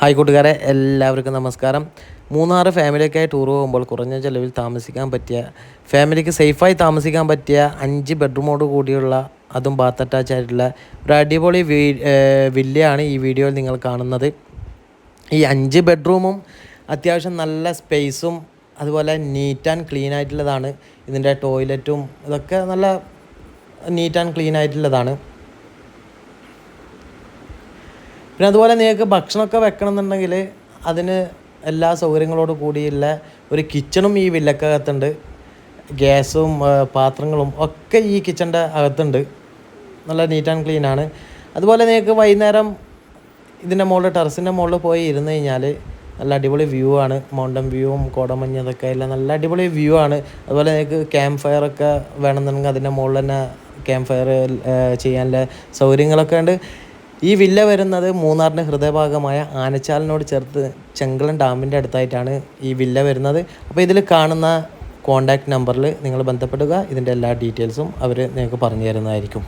Hi കൂട്ടുകാരെ എല്ലാവർക്കും നമസ്കാരം. മൂന്നാർ ഫാമിലിയൊക്കെ ടൂർ പോകുമ്പോൾ കുറഞ്ഞ ചിലവിൽ താമസിക്കാൻ പറ്റിയ ഫാമിലിക്ക് സേഫായി താമസിക്കാൻ പറ്റിയ അഞ്ച് ബെഡ്റൂമോട് കൂടിയുള്ള അതും ബാത്ത് അറ്റാച്ച് ആയിട്ടുള്ള ഒരു അടിപൊളി വില്ലയാണ് ഈ വീഡിയോയിൽ നിങ്ങൾ കാണുന്നത്. ഈ അഞ്ച് ബെഡ്റൂമും അത്യാവശ്യം നല്ല സ്പേസും അതുപോലെ നീറ്റ് ആൻഡ് ക്ലീൻ ആയിട്ടുള്ളതാണ്. ഇതിന്റെ ടോയ്ലറ്റും ഇതൊക്കെ നല്ല നീറ്റ് ആൻഡ് ക്ലീൻ ആയിട്ടുള്ളതാണ്. പിന്നെ അതുപോലെ നിങ്ങൾക്ക് ഭക്ഷണമൊക്കെ വെക്കണം എന്നുണ്ടെങ്കിൽ അതിന് എല്ലാ സൗകര്യങ്ങളോട് കൂടിയുള്ള ഒരു കിച്ചണും ഈ വില്ലക്കകത്തുണ്ട്. ഗ്യാസും പാത്രങ്ങളും ഒക്കെ ഈ കിച്ചന്റെ അകത്തുണ്ട്. നല്ല നീറ്റ് ആൻഡ് ക്ലീൻ ആണ്. അതുപോലെ നിങ്ങൾക്ക് വൈകുന്നേരം ഇതിന്റെ മുകളിൽ ടെറസിന്റെ മുകളിൽ പോയി ഇരുന്ന് കഴിഞ്ഞാൽ നല്ല അടിപൊളി വ്യൂ ആണ്. മൗണ്ടൻ വ്യൂവും കോടമഞ്ഞ് അതൊക്കെ എല്ലാം നല്ല അടിപൊളി വ്യൂ ആണ്. അതുപോലെ നിങ്ങൾക്ക് ക്യാമ്പ് ഫയർ ഒക്കെ വേണമെന്നുണ്ടെങ്കിൽ അതിന്റെ മുകളിൽ തന്നെ ക്യാമ്പ് ഫയർ ചെയ്യാനുള്ള സൗകര്യങ്ങളൊക്കെ ഉണ്ട്. ഈ വില്ല വരുന്നത് മൂന്നാറിന്റെ ഹൃദയഭാഗമായ ആനച്ചാലിനോട് ചേർത്ത് ചെങ്കളൻ ഡാമിന്റെ അടുത്തായിട്ടാണ് ഈ വില്ല വരുന്നത്. അപ്പോൾ ഇതിൽ കാണുന്ന കോൺടാക്റ്റ് നമ്പറിൽ നിങ്ങൾ ബന്ധപ്പെടുക. ഇതിന്റെ എല്ലാ ഡീറ്റെയിൽസും അവർ നിങ്ങൾക്ക് പറഞ്ഞു തരുന്നതായിരിക്കും.